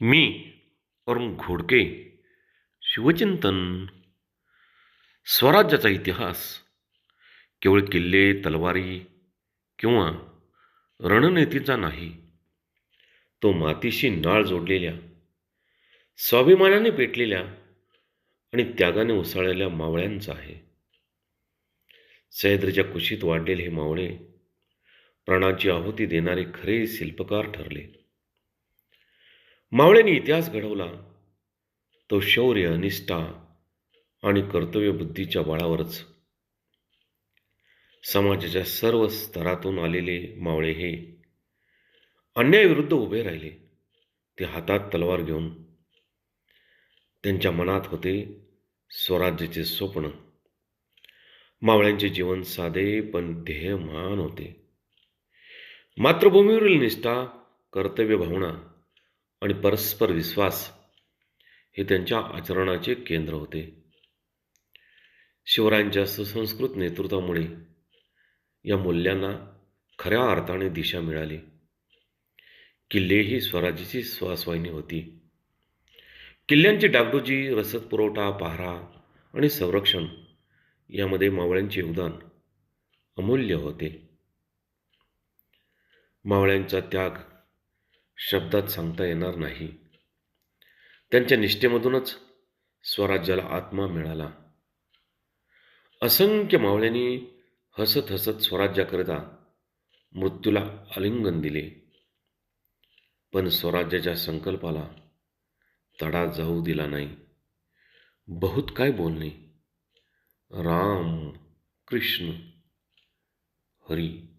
मी अरुण घोडके शिवचिंतन. स्वराज्याचा इतिहास केवळ किल्ले तलवारी किंवा रणनीतीचा नाही तो मातीशी नाळ जोडलेल्या स्वाभिमानाने पेटलेल्या आणि त्यागाने उसळलेल्या मावळ्यांचा आहे. सह्याद्रीच्या कुशीत वाढलेले हे मावळे प्राणाची आहुती देणारे खरे शिल्पकार ठरले. मावळ्यांनी इतिहास घडवला. तो शौर्य निष्ठा आणि कर्तव्यबुद्धीच्या बळावरच. समाजाच्या सर्व स्तरातून आलेले मावळे हे अन्यायाविरुद्ध उभे राहिले. ते हातात तलवार घेऊन त्यांच्या मनात होते स्वराज्याचे स्वप्न. मावळ्यांचे जीवन साधे पण ध्येयमान होते. मातृभूमीवरील निष्ठा कर्तव्य भावना आणि परस्पर विश्वास हे त्यांच्या आचरणाचे केंद्र होते. शिवरायांच्या सुसंस्कृत नेतृत्वामुळे या मूल्यांना खऱ्या अर्थाने दिशा मिळाली. किल्ले ही स्वराज्याची स्वासवाहिनी होती. किल्ल्यांची डागडुजी रसद पुरवठा पहारा आणि संरक्षण यामध्ये मावळ्यांचे योगदान अमूल्य होते. मावळ्यांचा त्याग शब्दात सांगता येणार नाही. त्यांच्या निष्ठेमधूनच स्वराज्याला आत्मा मिळाला. असंख्य मावळ्यांनी हसत हसत स्वराज्याकरिता मृत्यूला आलिंगन दिले. पण स्वराज्याच्या संकल्पाला तडा जाऊ दिला नाही. बहुत काय बोलणे? राम कृष्ण हरी